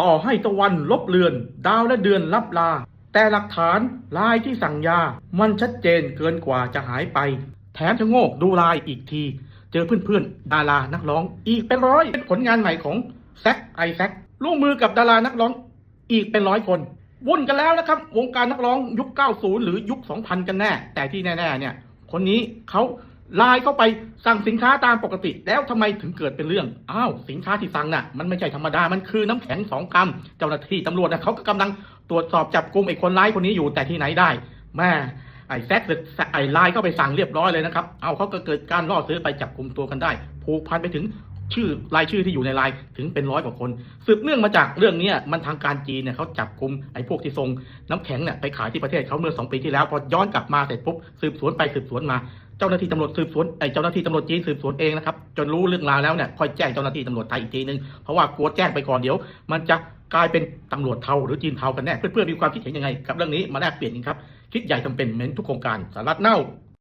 ต่อให้ตะวันลบเลือน ดาวและเดือนลับลา แต่หลักฐานลายที่สั่งยา มันชัดเจนเกินกว่าจะหายไป แถมจะโงกดูลายอีกที เจอเพื่อนๆ ดารานักร้องอีกเป็นร้อยเป็นผลงานใหม่ของแซคไอแซคร่วมมือกับดารานักร้องอีกเป็นร้อยคนวุ่นกันแล้วนะครับ วงการนักร้องยุค 90 หรือยุค 2000 กันแน่ แต่ที่แน่ ๆ เนี่ย คนนี้เขา ไลน์เข้าไปสั่งสินค้าตามปกติ แล้วทำไมถึงเกิดเป็นเรื่อง อ้าวสินค้าที่สั่งน่ะ มันไม่ใช่ธรรมดา มันคือน้ำแข็งสองกรัมเจ้าหน้าที่ตำรวจนะเขาก็กำลังตรวจสอบจับกลุ่มไอ้คนร้ายคนนี้อยู่แต่ที่ไหนได้แม่ไอ้แซกไอ้ไลน์เข้าไปสั่งเรียบร้อยเลยนะครับ เอาเขาก็เกิดการล่อซื้อไปจับกลุ่มตัวกันได้ ผูกพันไปถึง ชื่อรายชื่อที่อยู่ในไลน์ถึงเป็นร้อยกว่าคนสืบเนื่องมาจากเรื่องนี้มันทางการจีนเนี่ยเขาจับกลุ่มไอ้พวกที่ส่งน้ำแข็งเนี่ยไปขายที่ประเทศเขาเมื่อสองปีที่แล้วพอย้อนกลับมาเสร็จปุ๊บสืบสวนไปสืบสวนมาเจ้าหน้าที่ตำรวจสืบสวนไอ้เจ้าหน้าที่ตำรวจจีนสืบสวนเองนะครับจนรู้เรื่องราวแล้วเนี่ยค่อยแจ้งเจ้าหน้าที่ตำรวจไทยอีกทีนึงเพราะว่ากลัวแจ้งไปก่อนเดี๋ยว มันจะกลายเป็นตำรวจเทาหรือจีนเทากันแน่เพื่อนๆมีความคิดเห็นยังไงกับเรื่องนี้มาแลกเปลี่ยนกันครับคิดใหญ่ทำเป็นเมือนทุกโครงการสารัฐเน่า